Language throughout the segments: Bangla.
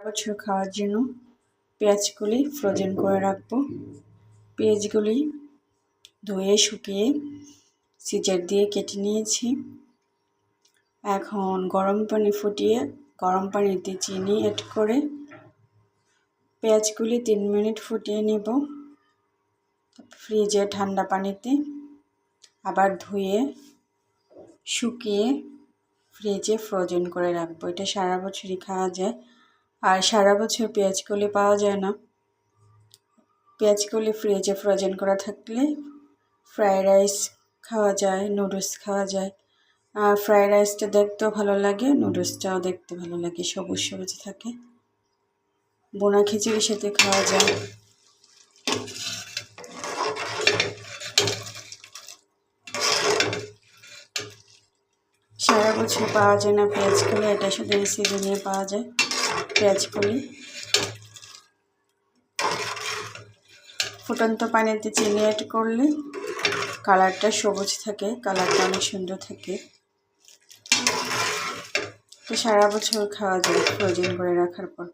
বছর খাওয়ার জন্য পেঁয়াজগুলি ফ্রোজেন করে রাখব। পেঁয়াজগুলি ধুয়ে, শুকিয়ে, সিজার দিয়ে কেটে নিয়েছি। এখন গরম পানি ফুটিয়ে গরম পানিতে চিনি অ্যাড করে পেঁয়াজগুলি তিন মিনিট ফুটিয়ে নেব। ফ্রিজে ঠান্ডা পানিতে আবার ধুয়ে, শুকিয়ে ফ্রিজে ফ্রোজেন করে রাখব। এটা সারা বছরই খাওয়া যায়। আর সারা বছর পেঁয়াজকলি পাওয়া যায় না। পেঁয়াজকলি ফ্রিজে ফ্রোজেন করা থাকলে ফ্রায়েড রাইস খাওয়া যায় নুডলস খাওয়া যায়। আর ফ্রায়েড রাইসটা দেখতেও ভালো লাগে নুডলসটাও দেখতে ভালো লাগে, সবুজ সবুজ থাকে। বোনা খিচুড়ির সাথে খাওয়া যায়। সারা বছর পাওয়া যায় না পেঁয়াজ কলি, এটা শুধু এই সিজনে পাওয়া যায়। পেঁয়াজ কলি ফুটন্ত পানিতে চিনি অ্যাড করলে কালারটা সবুজ থাকে কালারটা অনেক সুন্দর থাকে। তো সারা বছর খাওয়া যায় প্রয়োজন করে রাখার পর।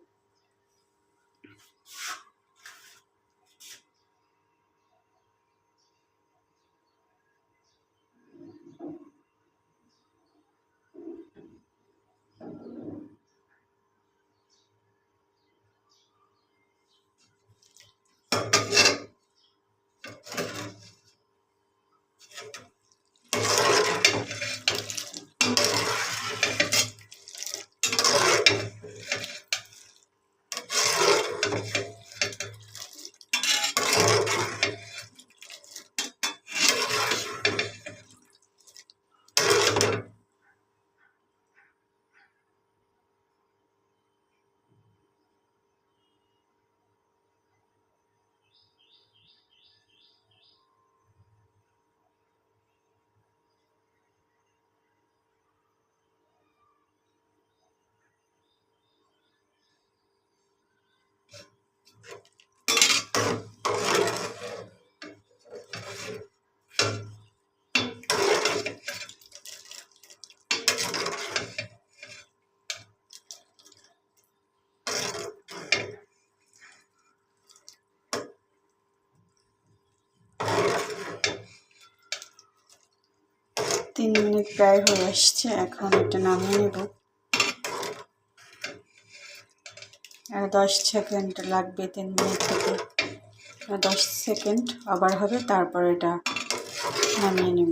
তিন মিনিট প্রায় হয়ে আসছে, এখন এটা নামিয়ে নেব। আর দশ সেকেন্ড লাগবে তিন মিনিট থেকে। দশ সেকেন্ড আবার হবে, তারপর এটা নামিয়ে নেব।